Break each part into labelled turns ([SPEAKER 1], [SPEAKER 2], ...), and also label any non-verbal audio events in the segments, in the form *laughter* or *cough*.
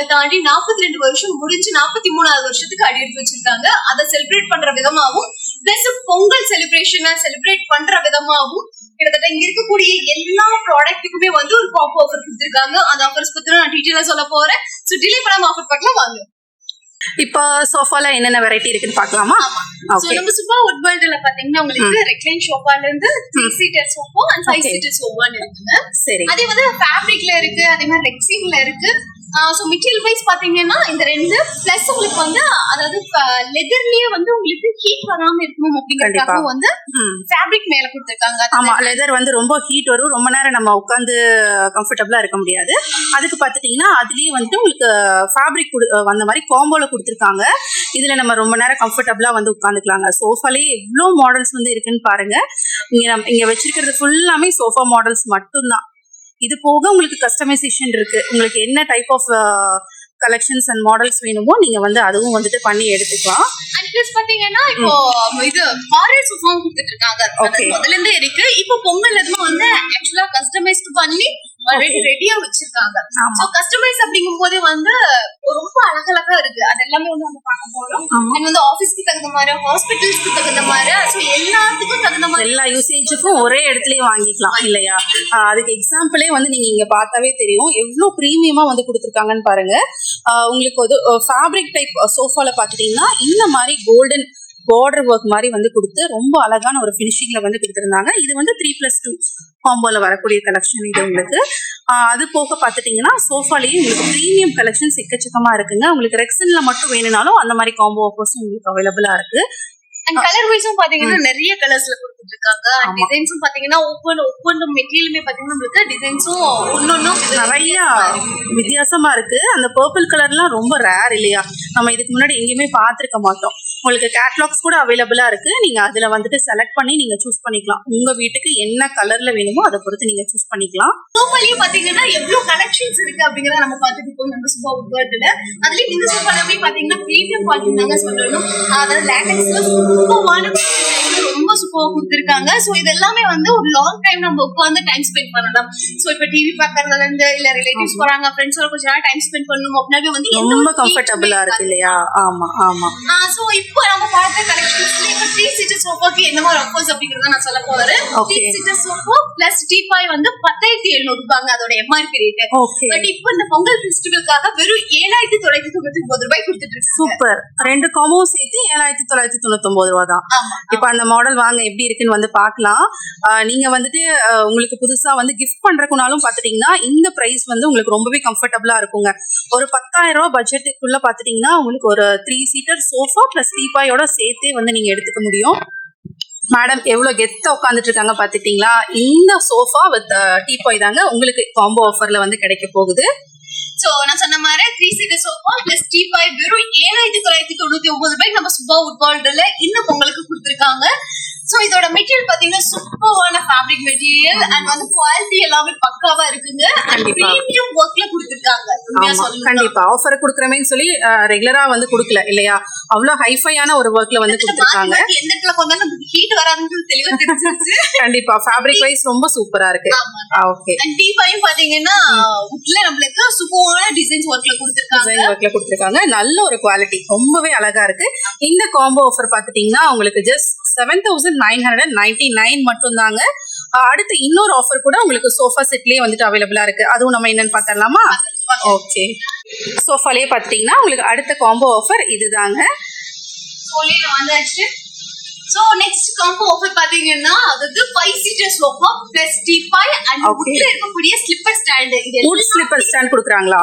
[SPEAKER 1] தலைமுறைகள் தாண்டி நாற்பத்தி ரெண்டு வருஷம் முடிஞ்சு நாற்பத்தி மூணாவது வருஷத்துக்கு அடி எடுத்து வச்சிருக்காங்க. அதை செலிப்ரேட் பண்ற விதமாவும் பிளஸ் பொங்கல் செலிப்ரேஷனை செலிப்ரேட் பண்ற விதமாவும் கிட்டத்தட்ட இங்க இருக்கக்கூடிய எல்லா ப்ராடக்ட்டுக்குமே வந்து ஒரு காம்போ ஆஃபர் கொடுத்திருக்காங்க. அந்த ஆஃபர்ஸ் பத்தி நான் டீட்டெயிலா சொல்ல போறேன். சோ டிலே பண்ணாம ஆஃபர் பார்க்கலாம் வாங்க.
[SPEAKER 2] இப்போ சோஃபால என்னென்ன வெரைட்டி இருக்குன்னு ஓகே
[SPEAKER 1] நம்ம சூப்பர் வுட் வேர்ல்ட்ல பாத்தீங்கன்னா உங்களுக்கு ரெக்லைன் சோஃபால இருந்து three seater sofa and five. Seater சோஃபான்னு இருக்குங்க
[SPEAKER 2] சரி.
[SPEAKER 1] அதே வந்து ஃபேப்ரிக்ல இருக்கு அதே மாதிரி ரெக்ஸிங்ல இருக்கு. ஸோ மெட்டீரியல் வைஸ் பாத்தீங்கன்னா இந்த ரெண்டு பிளஸ் உங்களுக்கு வந்து அதாவது லெதர்லயே வந்து உங்களுக்கு ஹீட் வராம இருக்கணும் அப்படிங்கறதுக்காக. வந்து. ஃபேப்ரிக் மேல கொடுத்திருக்காங்க.
[SPEAKER 2] ஆமா லெதர் வந்து ரொம்ப ஹீட் வரும். ரொம்ப நேரம் நம்ம உட்காந்து கம்ஃபர்டபுளா இருக்க முடியாது. அதுக்கு பார்த்துட்டீங்கன்னா அதுலயே வந்துட்டு உங்களுக்கு ஃபேப்ரிக் வந்த மாதிரி காம்போல கொடுத்துருக்காங்க. இதுல நம்ம ரொம்ப நேரம் கம்ஃபர்டபுளா வந்து உட்காந்துக்கலாங்க சோஃபாலே எவ்வளோ மாடல்ஸ் வந்து இருக்குன்னு பாருங்க. இங்க நம்ம இங்க வச்சிருக்கிறது ஃபுல்லாமே சோஃபா மாடல்ஸ் மட்டும்தான். இது போக உங்களுக்கு கஸ்டமைசேஷன் இருக்கு. உங்களுக்கு என்ன type of collections and models வேணுமோ நீங்க வந்து அதுவும் வந்துட்டு பண்ணி எடுத்துக்கலாம்.
[SPEAKER 1] அண்ட் பிளஸ் பாத்தீங்கன்னா இப்போ இது ஹாரர் சோஃபாவும் கொடுத்துட்டு இருக்காங்க. முதல்ல இருந்தே இருக்கு. இப்போ பொங்கல் எதுவும் வந்து ஆக்சுவலா கஸ்டமைஸ்ட் பண்ணி ஆல்ரெடி ரெடியா வச்சிருக்காங்க. சோ கஸ்டமைஸ் அப்படிங்கும் போதே வந்து ரொம்ப அழகழகா இருக்கு. அது எல்லாமே வந்து நம்ம பார்க்க போறோம். அண்ட் வந்து ஆபீஸ்க்கு தகுந்த மாதிரி ஹாஸ்பிட்டல்ஸ்க்கு தகுந்த மாதிரி சோ எல்லாத்துக்கும் தகுந்த மாதிரி
[SPEAKER 2] எல்லா யூசேஜுக்கும் ஒரே இடத்துலயே வாங்கிக்கலாம் இல்லையா? அதுக்கு எக்ஸாம்பிளே வந்து நீங்க இங்க பார்த்தாவே தெரியும். எவ்வளவு ப்ரீமியமா வந்து கொடுத்துருக்காங்கன்னு பாருங்க. உங்களுக்கு ஒரு ஃபேப்ரிக் டைப் சோஃபால பாத்துட்டீங்கன்னா இந்த மாதிரி கோல்டன் பார்டர் ஒர்க் மாதிரி வந்து கொடுத்து ரொம்ப அழகான ஒரு ஃபினிஷிங்ல வந்து கொடுத்துருந்தாங்க. இது வந்து த்ரீ பிளஸ் டூ காம்போல வரக்கூடிய கலெக்ஷன் இது உங்களுக்கு. அது போக பார்த்துட்டீங்கன்னா சோஃபாலேயே உங்களுக்கு ப்ரீமியம் கலெக்ஷன்ஸ் எக்கச்சக்கமா இருக்குங்க. உங்களுக்கு ரெக்ஸன்ல மட்டும் வேணும்னாலும் அந்த மாதிரி காம்போ ஆஃபர்ஸும் உங்களுக்கு அவைலபிளா இருக்கு.
[SPEAKER 1] அண்ட் கலர் வைஸும் பாத்தீங்கன்னா நிறைய கலர்ஸ்ல
[SPEAKER 2] ஆமா.
[SPEAKER 1] டிசைன்ஸும் பாத்தீங்கன்னா ஒவ்வொரு ஒவ்வொரு மெட்டீரியலுமே பாத்தீங்கன்னா உங்களுக்கு டிசைன்ஸும் ஒன்னொன்னும்
[SPEAKER 2] நிறைய வித்தியாசமா இருக்கு. அந்த பர்பிள் கலர்லாம் ரொம்ப ரேர் இல்லையா? நம்ம இதுக்கு முன்னாடி எங்கேயுமே பார்த்திருக்க மாட்டோம். உங்களுக்கு கேட்லாக்ஸ் கூட அவைலபிளா இருக்கு. நீங்க அதுல வந்துட்டு செலக்ட் பண்ணி நீங்க சூஸ் பண்ணிக்கலாம். உங்க வீட்டுக்கு என்ன கலர்ல வேணுமோ அதை பொறுத்து நீங்க சூஸ் பண்ணிக்கலாம்.
[SPEAKER 1] சோஃபாலயே பாத்தீங்கன்னா எவ்வளவு கலெக்ஷன்ஸ் இருக்கு அப்படிங்கறத நம்ம பாத்துட்டு இருக்கோம் நம்ம சூப்பர் வேர்ல்டுல அதுலயும் இந்த சோஃபா எல்லாமே பாத்தீங்கன்னா ப்ரீமியம் தாங்க சொல்லணும் அதாவது லேட்டக்ஸ்ல சூப்பரான ரொம்ப சூப்பரா கொடுத்துருக்காங்க. சோ இது எல்லாமே வந்து ஒரு லாங் டைம் நம்ம உட்காந்து டைம் ஸ்பெண்ட் பண்ணலாம். சோ இப்ப டிவி பாக்குறதுல இருந்து இல்ல ரிலேட்டிவ்ஸ் போறாங்க ஃப்ரெண்ட்ஸோட கொஞ்ச நேரம் டைம் ஸ்பெண்ட் பண்ணணும் அப்படின்னாவே வந்து
[SPEAKER 2] ரொம்ப கம்ஃபர்டபுளா இருக்கு இல்லையா? ஆமா ஆமா.
[SPEAKER 1] சோ இப்போ நம்ம பார்த்த கலெக்ஷன்ஸ்ல இப்போ த்ரீ சீட்டர் சோஃபாக்கு என்ன மாதிரி ஆஃபர்ஸ் அப்படிங்கறத நான் சொல்ல போறேன். Three. Seater sofa plus teapoy வந்து பத்தாயிரத்தி எழுநூறு ரூபாங்க அதோட எம்ஆர்பி ரேட் பட் இப்போ இந்த பொங்கல் ஃபெஸ்டிவலுக்காக வெறும் ஏழாயிரத்தி தொள்ளாயிரத்தி தொண்ணூத்தி ஒன்பது ரூபாய் கொடுத்துட்டு இருக்காங்க.
[SPEAKER 2] சூப்பர். ரெண்டு காம்போவும் சேர்த்து ஏழாயிரத்தி தொள்ளாயிரத்தி தொண்ணூத்தி ஒன்பது ரூபா தான் இப்போ அந்த மாடல் வாங்க எப்படி இருக்குன்னு வந்து பார்க்கலாம். ஆஹ் நீங்க வந்துட்டு உங்களுக்கு புதுசா வந்து கிஃப்ட் பண்றதுக்குனாலும் பாத்துட்டீங்கன்னா இந்த பிரைஸ் வந்து உங்களுக்கு ரொம்பவே கம்ஃபர்டபுளா இருக்குங்க. ஒரு பத்தாயிரம் ரூபாய் பட்ஜெட்டுக்குள்ள பாத்துட்டீங்கன்னா உங்களுக்கு ஒரு த்ரீ சீட்டர் சோஃபா பிளஸ் டீபாயோட சேர்த்தே வந்து நீங்க எடுத்துக்க முடியும். மேடம் எவ்வளோ கெத்த உட்காந்துட்டு இருக்காங்க பாத்துட்டீங்களா இந்த சோஃபா வித் டீபாய் தாங்க உங்களுக்கு காம்போ ஆஃபர்ல வந்து கிடைக்க போகுது.
[SPEAKER 1] சோ நான் சொன்ன மாதிரி three seater sofa plus teapoy வெறும் ஏழாயிரத்தி தொள்ளாயிரத்தி தொண்ணூத்தி ஒன்பது ரூபாய்க்கு நம்ம சுபா உட்வால்டுல இன்னும் உங்களுக்கு கொடுத்துருக்காங்க. இதோட மெட்டீரியல் பாத்தீங்கன்னா சூப்பரான ஃபேப்ரிக் மெட்டீரியல் அண்ட் வந்து குவாலிட்டி எல்லாமே பக்காவா இருக்குங்க. அண்ட். பிரீமியம் ஒர்க்ல கொடுத்திருக்காங்க.
[SPEAKER 2] கண்டிப்பா. ஆஃபர் கொடுக்குறமேன்னு சொல்லி ரெகுலரா வந்து கொடுக்கல இல்லையா? அவ்வளவு ஹைஃபையான ஒரு ஒர்க்ல வந்து கொடுத்துருக்காங்க.
[SPEAKER 1] எந்த இடத்துல நமக்கு ஹீட் வராதுன்னு தெளிவா தெரிஞ்சிருச்சு.
[SPEAKER 2] கண்டிப்பா. ஃபேப்ரிக் வைஸ் ரொம்ப சூப்பரா இருக்கு. ஓகே
[SPEAKER 1] அண்ட் டீ பையும் பாத்தீங்கன்னா உட்ல நம்மளுக்கு சூப்பரான டிசைன்ஸ் ஒர்க்ல கொடுத்திருக்காங்க.
[SPEAKER 2] டிசைன் ஒர்க்ல கொடுத்துருக்காங்க. நல்ல ஒரு குவாலிட்டி ரொம்பவே அழகா இருக்கு. இந்த காம்போ ஆஃபர் பாத்துட்டீங்கன்னா உங்களுக்கு just seven thousand nine hundred ninety nine மட்டும் தாங்க அடுத்து இன்னொரு ஆஃபர் கூட உங்களுக்கு சோஃபா செட்லயே வந்துட்டு அவைலபிளா இருக்கு. அதுவும் நம்ம என்னன்னு பார்த்தரலாமா ஓகே சோஃபாலயே பாத்துட்டீங்கன்னா உங்களுக்கு அடுத்த காம்போ ஆஃபர் இதுதாங்க.
[SPEAKER 1] வந்தாச்சு. சோ நெக்ஸ்ட் காம்போ ஆஃபர் பாத்தீங்கன்னா அதாவது five seater sofa plus teapoy and. உட்ல இருக்கக்கூடிய ஸ்லிப்பர் ஸ்டாண்ட் இது
[SPEAKER 2] வுட் ஸ்லிப்பர் ஸ்டாண்ட் கொடுக்குறாங்களா.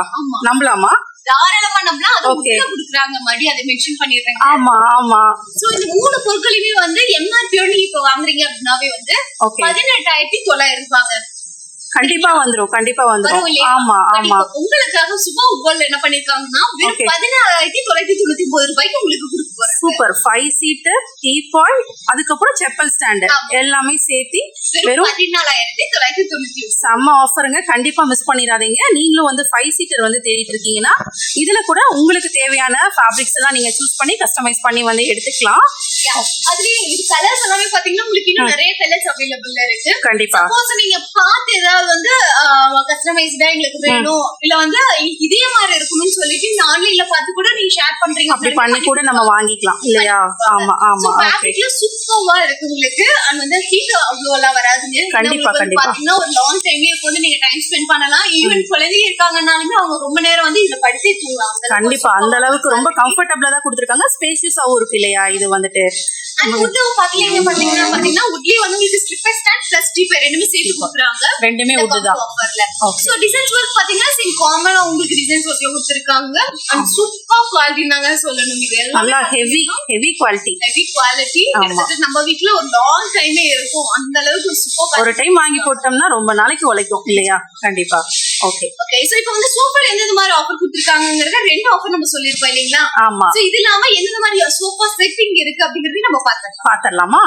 [SPEAKER 2] நம்பலாமா?
[SPEAKER 1] தாராளமா நம்மள அது. உட்ல கொடுக்குறாங்க மறுபடியும் அதை மென்ஷன் பண்ணிடுறேன்
[SPEAKER 2] ஆமா ஆமா.
[SPEAKER 1] சோ இந்த மூணு பொருட்களையுமே வந்து எம்ஆர்பியோட இப்ப வாங்குறீங்க அப்படின்னாவே வந்து
[SPEAKER 2] ஓகே
[SPEAKER 1] பதினெட்டாயிரத்தி தொள்ளாயிரம் ரூபாங்க.
[SPEAKER 2] கண்டிப்பா வந்துரும் கண்டிப்பா வந்துரும்? ஆமா ஆமா.
[SPEAKER 1] உங்களுக்காக சும்மா உட்கார்ல என்ன பண்ணிருக்காங்கன்னா வெறும். பதினாறாயிரத்தி தொள்ளாயிரத்தி தொண்ணூத்தி ஒன்பது ரூபாய்க்கு உங்களுக்கு கொடுக்க
[SPEAKER 2] சூப்பர் ஃபைவ் சீட்டர் டீபாய் அதுக்கப்புறம் செப்பல் ஸ்டாண்டு
[SPEAKER 1] ஆமா.
[SPEAKER 2] எல்லாமே சேர்த்து
[SPEAKER 1] வெறும் பதினாலாயிரத்தி தொள்ளாயிரத்தி தொண்ணூத்தி
[SPEAKER 2] செம்ம ஆஃபருங்க கண்டிப்பா மிஸ் பண்ணிடாதீங்க. நீங்களும் வந்து ஃபைவ் சீட்டர் வந்து தேடிட்டு இருக்கீங்கன்னா இதுல கூட உங்களுக்கு தேவையான ஃபேப்ரிக்ஸ் எல்லாம் நீங்க சூஸ் பண்ணி கஸ்டமைஸ் பண்ணி வந்து எடுத்துக்கலாம்.
[SPEAKER 1] அதுலயே இது கலர்ஸ் எல்லாமே பாத்தீங்கன்னா உங்களுக்கு இன்னும் நிறைய கலர்ஸ் அவைலபிள் இருக்கு.
[SPEAKER 2] கண்டிப்பா.
[SPEAKER 1] சப்போஸ் நீங்க பார்த்து ஏதாவது வந்து கஸ்டமைஸ்டா எங்களுக்கு வேணும். இல்ல வந்து இதே மாதிரி இருக்கணும்னு சொல்லிட்டு இந்த ஆன்லைன்ல பார்த்து கூட நீங்க ஷேர் பண்றீங்க
[SPEAKER 2] அப்படி பண்ணி கூட நம்ம வாங்கிக்கலாம். இல்லையா? ஆமா ஆமா.
[SPEAKER 1] ஃபேப்ரிக்ல சூப்பர்வா இருக்கு உங்களுக்கு. அண்ட் வந்து ஹீட் அவ்வளவு எல்லாம் வராதுங்க.
[SPEAKER 2] கண்டிப்பா, கண்டிப்பா.
[SPEAKER 1] பாத்தீங்கன்னா ஒரு லாங் டைமே வந்து நீங்க டைம் ஸ்பெண்ட் பண்ணலாம். ஈவன் குழந்தை இருக்காங்கனாலுமே அவங்க ரொம்ப நேரம் வந்து இதுல படிச்சே தூங்கலாம்.
[SPEAKER 2] கண்டிப்பா. அந்த அளவுக்கு ரொம்ப. கம்ஃபர்டபுளா தான் கொடுத்துருக்காங்க. ஸ்பேஷியஸாவும் இருக்கு இல்லையா? இது வந்துட்டு.
[SPEAKER 1] Wood பாத்தீங்கன்னா woodலயே வந்து உங்களுக்கு ஸ்லிப்பர் ஸ்டாண்ட் பிளஸ் டீப்பர் ரெண்டுமே சேர்த்து கொடுக்குறாங்க.
[SPEAKER 2] ரெண்டுமே உட்டு தான்.
[SPEAKER 1] சோ டிசைன்ஸ் ஒர்க் பாத்தீங்கன்னா சேம் காமனா உங்களுக்கு டிசைன்ஸ் ஒர்க்ல கொடுத்திருக்காங்க. அண்ட் சூப்பர் குவாலிட்டி நாங்க சொல்லணும். இது
[SPEAKER 2] நல்லா heavy heavy quality
[SPEAKER 1] heavy quality. நம்ம வீட்ல ஒரு லாங் டைமே இருக்கும். அந்த அளவுக்கு சூப்பர்
[SPEAKER 2] ஒரு டைம் வாங்கி போட்டோம்னா ரொம்ப நாளைக்கு உழைக்கும் இல்லையா? கண்டிப்பா. ஓகே
[SPEAKER 1] ஓகே சோ இப்போ வந்து சூப்பர் எந்தெந்த மாதிரி ஆஃபர் கொடுத்திருக்காங்கங்கறத ரெண்டு ஆஃபர் நம்ம சொல்லிருப்போம் இல்லைங்களா?
[SPEAKER 2] ஆமா.
[SPEAKER 1] சோ இது இல்லாம எந்தெந்த மாதிரி சோஃபா செட்டிங் இருக்கு அப்படிங்கறதையும் நம்ம பார்த்தோம்
[SPEAKER 2] பாத்திரலாமா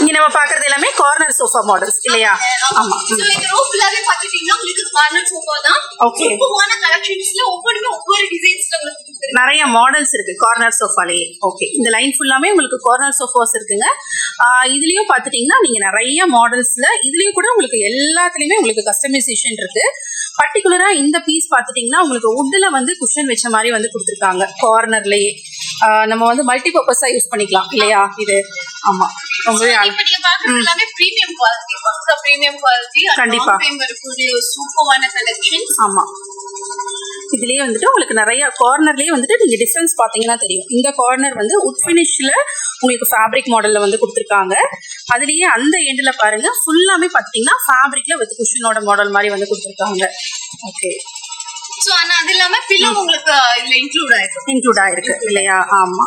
[SPEAKER 2] இங்க நம்ம பாக்குறது எல்லாமே கார்னர் சோஃபா மாடல்ஸ் இல்லையா? ஆமா.
[SPEAKER 1] சோ இந்த ரோ ஃபுல்லாவே பாத்துட்டீங்கன்னா உங்களுக்கு கார்னர் சோஃபா தான்.
[SPEAKER 2] Okay.
[SPEAKER 1] சூப்பரான கலெக்ஷன்ஸ்ல ஒவ்வொருமே ஒவ்வொரு டிசைன்ஸ்ல உங்களுக்கு
[SPEAKER 2] நிறைய மாடல்ஸ் இருக்கு கார்னர் சோஃபாலேயே ஓகே இந்த லைன் ஃபுல்லாமே உங்களுக்கு கார்னர் சோஃபாஸ் இருக்குங்க. இதுலயும் பாத்துட்டீங்கன்னா நீங்க நிறைய மாடல்ஸ்ல இதுலயும் கூட உங்களுக்கு எல்லாத்துலயுமே உங்களுக்கு கஸ்டமைசேஷன் இருக்கு. பர்டிகுலரா இந்த பீஸ் பாத்துட்டீங்கன்னா உங்களுக்கு உட்ல வந்து குஷன் வச்ச மாதிரி வந்து கொடுத்துருக்காங்க. கார்னர்லயே நம்ம வந்து மல்டி பர்பஸா யூஸ் பண்ணிக்கலாம். இல்லையா? இது. ஆமா. ரொம்பவே
[SPEAKER 1] எல்லாமே பிரீமியம் குவாலிட்டி பிரீமியம் குவாலிட்டி
[SPEAKER 2] கண்டிப்பா.
[SPEAKER 1] சூப்பரான கலெக்ஷன்ஸ்
[SPEAKER 2] ஆமா. இதுலயே வந்துட்டு உங்களுக்கு நிறைய கார்னர்லயே வந்துட்டு நீங்க டிஃபரன்ஸ் பாத்தீங்கன்னா தெரியும். இந்த கார்னர் வந்து உட் ஃபினிஷ்ல உங்களுக்கு ஃபேப்ரிக் மாடல்ல வந்து கொடுத்துருக்காங்க. அதுலயே அந்த எண்ட்ல பாருங்க ஃபுல்லாமே பாத்தீங்கன்னா ஃபேப்ரிக்ல வித் குஷனோட மாடல் மாதிரி வந்து கொடுத்துருக்காங்க. ஓகே
[SPEAKER 1] சோ ஆனா அது இல்லாம பில்லோ உங்களுக்கு இதுல இன்க்ளூட் ஆயிருக்கு.
[SPEAKER 2] இன்க்ளூட் ஆயிருக்கு இல்லையா? ஆமா.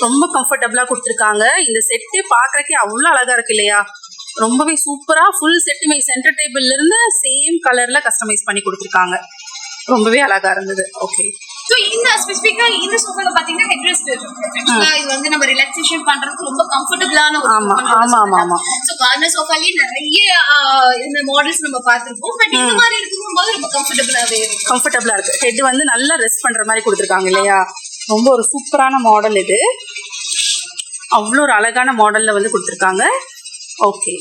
[SPEAKER 2] ரொம்ப கம்ஃபர்டபுளா கொடுத்துருக்காங்க. இந்த செட்டு பாக்குறக்கே அவ்வளவு அழகா இருக்கு இல்லையா? ரொம்பவே சூப்பரா ஃபுல் செட்டுமே சென்டர் டேபிள்ல இருந்து சேம் கலர்ல கஸ்டமைஸ் பண்ணி கொடுத்துருக்காங்க. ரொம்பவே அழகா இருந்தது. ஓகே
[SPEAKER 1] சோ இந்த ஸ்பெசிபிக்கா இந்த சோஃபால பாத்தீங்கன்னா ஹெட் ரெஸ்ட் இது வந்து நம்ம ரிலாக்ஸேஷன் பண்றதுக்கு ரொம்ப கம்ஃபர்டபுளான ஒரு
[SPEAKER 2] ஆமா, ஆமா, ஆமா, ஆமா.
[SPEAKER 1] சோ கார்னர் சோஃபாலயே நிறைய இந்த மாடல்ஸ் நம்ம பார்த்திருப்போம். பட் இந்த மாதிரி இருக்கும்போது ரொம்ப கம்ஃபர்டபுளாவே இருக்கு.
[SPEAKER 2] கம்ஃபர்டபுளா இருக்கு. ஹெட் வந்து நல்லா ரெஸ்ட் பண்ற மாதிரி கொடுத்துருக்காங்க இல்லையா? ரொம்ப ஒரு சூப்பரான மாடல் இது. அவ்வளோ ஒரு அழகான மாடல்ல வந்து கொடுத்துருக்காங்க. ஓகே